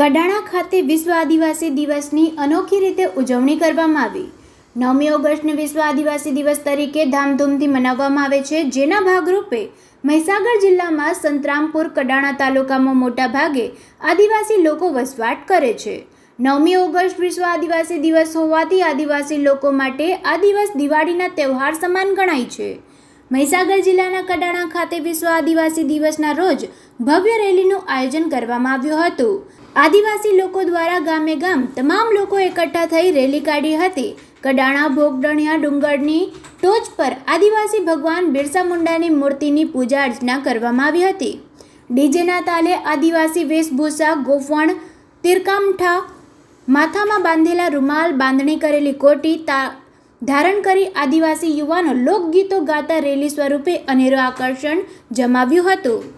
કડાણા ખાતે વિશ્વ આદિવાસી દિવસની અનોખી રીતે ઉજવણી કરવામાં આવી. નવમી ઓગસ્ટને વિશ્વ આદિવાસી દિવસ તરીકે ધામધૂમથી મનાવવામાં આવે છે, જેના ભાગરૂપે મહીસાગર જિલ્લામાં સંતરામપુર, કડાણા તાલુકામાં મોટા ભાગે આદિવાસી લોકો વસવાટ કરે છે. નવમી ઓગસ્ટ વિશ્વ આદિવાસી દિવસ હોવાથી આદિવાસી લોકો માટે આ દિવસ દિવાળીના તહેવાર સમાન ગણાય છે. મહીસાગર જિલ્લાના કડાણા ખાતે વિશ્વ આદિવાસી દિવસના રોજ ભવ્ય રેલીનું આયોજન કરવામાં આવ્યું હતું. આદિવાસી લોકો દ્વારા ગામે ગામ તમામ લોકો એકઠા થઈ રેલી કાઢી હતી. કડાણા ભોગડણિયા ડુંગરની ટોચ પર આદિવાસી ભગવાન બિરસા મુંડાની મૂર્તિની પૂજા અર્ચના કરવામાં આવી હતી. ડીજેના તાલે આદિવાસી વેશભૂષા ગોફણ, તિરકામઠા, માથામાં બાંધેલા રૂમાલ, બાંધણી કરેલી કોટી, તા ધારણ કરી આદિવાસી યુવાનો લોકગીતો ગાતા રેલી સ્વરૂપે અનેરો આકર્ષણ જમાવ્યું હતું.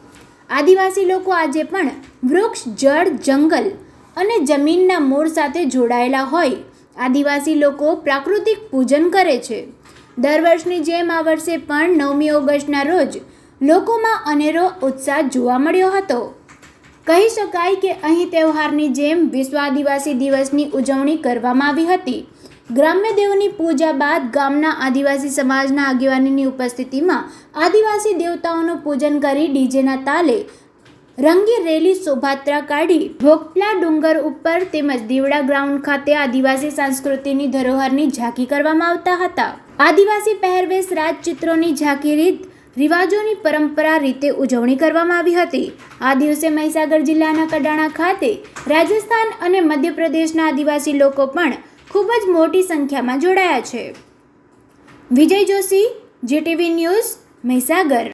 આદિવાસી લોકો આજે પણ વૃક્ષ, જળ, જંગલ અને જમીનના મૂળ સાથે જોડાયેલા હોય. આદિવાસી લોકો પ્રાકૃતિક પૂજન કરે છે. દર વર્ષની જેમ આ વર્ષે પણ નવમી ઓગસ્ટના રોજ લોકોમાં અનેરો ઉત્સાહ જોવા મળ્યો હતો. કહી શકાય કે અહીં તહેવારની જેમ વિશ્વ આદિવાસી દિવસની ઉજવણી કરવામાં આવી હતી. ગ્રામ્ય દેવની પૂજા બાદ ગામના આદિવાસી સમાજના આગેવાનીની ઉપસ્થિતિમાં આદિવાસી દેવતાઓનું પૂજન કરી ડીજેના તાલે રંગી રેલી શોભાત્રા કાઢી ભોગપલા ડુંગર ઉપર તેમજ દીવડા ગ્રાઉન્ડ ખાતે આદિવાસી સંસ્કૃતિની ધરોહરની ઝાંકી કરવામાં આવતા હતા. આદિવાસી પહેરવેશ રાજચિત્રોની ઝાંકી રીત, રિવાજોની પરંપરા રીતે ઉજવણી કરવામાં આવી હતી. આ દિવસે મહીસાગર જિલ્લાના કડાણા ખાતે રાજસ્થાન અને મધ્યપ્રદેશના આદિવાસી લોકો પણ ખૂબ જ મોટી સંખ્યામાં જોડાયા છે. Vijay Joshi, GTV news, Mahisagar.